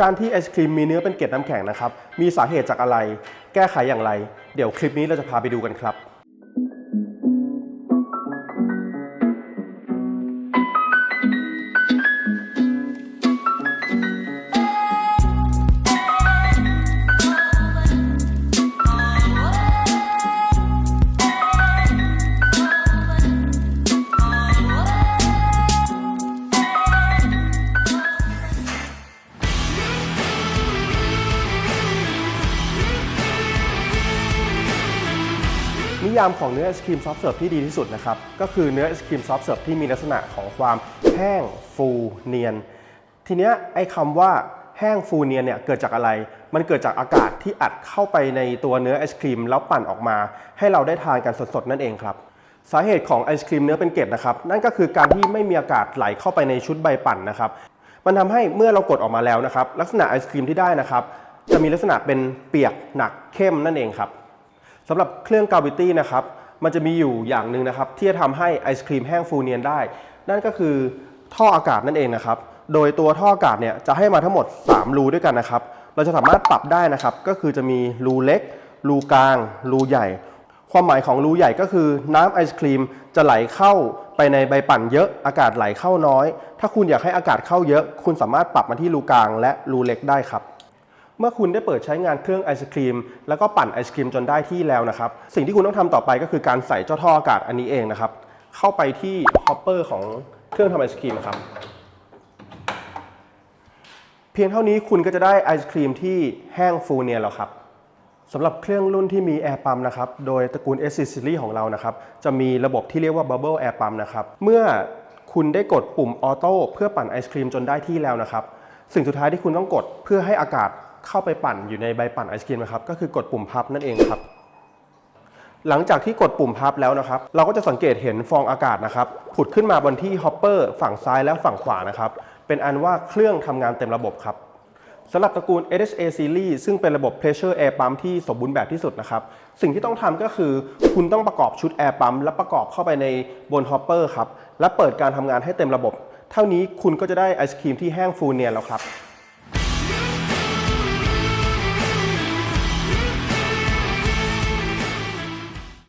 การที่ไอศครีมมีเนื้อเป็นเกล็ดน้ำแข็งนะครับ มีสาเหตุจากอะไร แก้ไขอย่างไร เดี๋ยวคลิปนี้เราจะพาไปดูกันครับ นิยามของเนื้อไอศครีมซอฟต์เสิร์ฟที่ดีที่สุดนะครับ ก็คือเนื้อไอศครีมซอฟต์เสิร์ฟที่มีลักษณะของความแห้งฟูเนียน ทีเนี้ยไอ้คำว่าแห้งฟูเนียนเนี่ยเกิดจากอะไร มันเกิดจากอากาศที่อัดเข้าไปในตัวเนื้อไอศครีมแล้วปั่นออกมา ให้เราได้ทานกันสดๆนั่นเองครับสาเหตุของไอศครีมเนื้อเป็นเกล็ดนะครับนั่นก็คือการที่ไม่มีอากาศไหลเข้าไปในชุดใบปั่นนะครับมันทำให้เมื่อเรากดออกมาแล้วนะครับ ลักษณะไอศครีมที่ได้นะครับ จะมีลักษณะเป็นเปียกหนักเข้มนั่นเองครับ สำหรับเครื่องกาวิตี้นะครับมันจะมีอยู่อย่างหนึ่งนะครับ ที่จะทำให้ไอศครีมแห้งฟูเนียนได้ นั่นก็คือท่ออากาศนั่นเองนะครับ โดยตัวท่ออากาศเนี่ยจะให้มาทั้งหมด 3 รูด้วยกันนะครับ เราจะสามารถปรับได้นะครับ ก็คือจะมีรูเล็ก รูกลาง รูใหญ่ ความหมายของรูใหญ่ก็คือน้ำไอศครีมจะไหลเข้าไปในใบปั่นเยอะอากาศไหลเข้าน้อย ถ้าคุณอยากให้อากาศเข้าเยอะ คุณสามารถปรับมาที่รูกลางและรูเล็กได้ครับ เมื่อคุณได้เปิดใช้งานเครื่องไอศครีม แล้วก็ปั่นไอศครีมจนได้ที่แล้วนะครับ สิ่งที่คุณต้องทำต่อไปก็คือการใส่เจ้าท่ออากาศอันนี้เองนะครับ เข้าไปที่ฮอปเปอร์ของเครื่องทำไอศครีมครับ เพียงเท่านี้คุณก็จะได้ไอศครีมที่แห้งฟูเนียแล้วครับสำหรับเครื่องรุ่นที่มีแอร์ปั๊มนะครับ โดยตระกูล S Series ของเรานะครับ จะมีระบบที่เรียกว่า Bubble Air Pump นะครับ เมื่อคุณได้กดปุ่มออโต้เพื่อปั่นไอศครีมจนได้ที่แล้วนะครับ สิ่งสุดท้ายที่คุณต้องกดเพื่อให้อากาศ เข้าไปปั่นอยู่ในใบปั่นไอศครีมนะครับก็คือกดปุ่มพับนั่นเองครับ หลังจากที่กดปุ่มพับแล้วนะครับ เราก็จะสังเกตเห็นฟองอากาศนะครับผุดขึ้นมาบนที่ฮอปเปอร์ฝั่งซ้ายและฝั่งขวานะครับเป็นอันว่าเครื่องทำงานเต็มระบบครับสำหรับตระกูล HA Series ซึ่งเป็นระบบ Pressure Air Pump ที่สมบูรณ์แบบที่สุดนะครับ สิ่งที่ต้องทำก็คือ คุณต้องประกอบชุด Air Pump และประกอบเข้าไปในบนฮอปเปอร์ครับ และเปิดการทำงานให้เต็มระบบ เท่านี้คุณก็จะได้ไอศครีมที่แห้งฟูเนียนแล้วครับ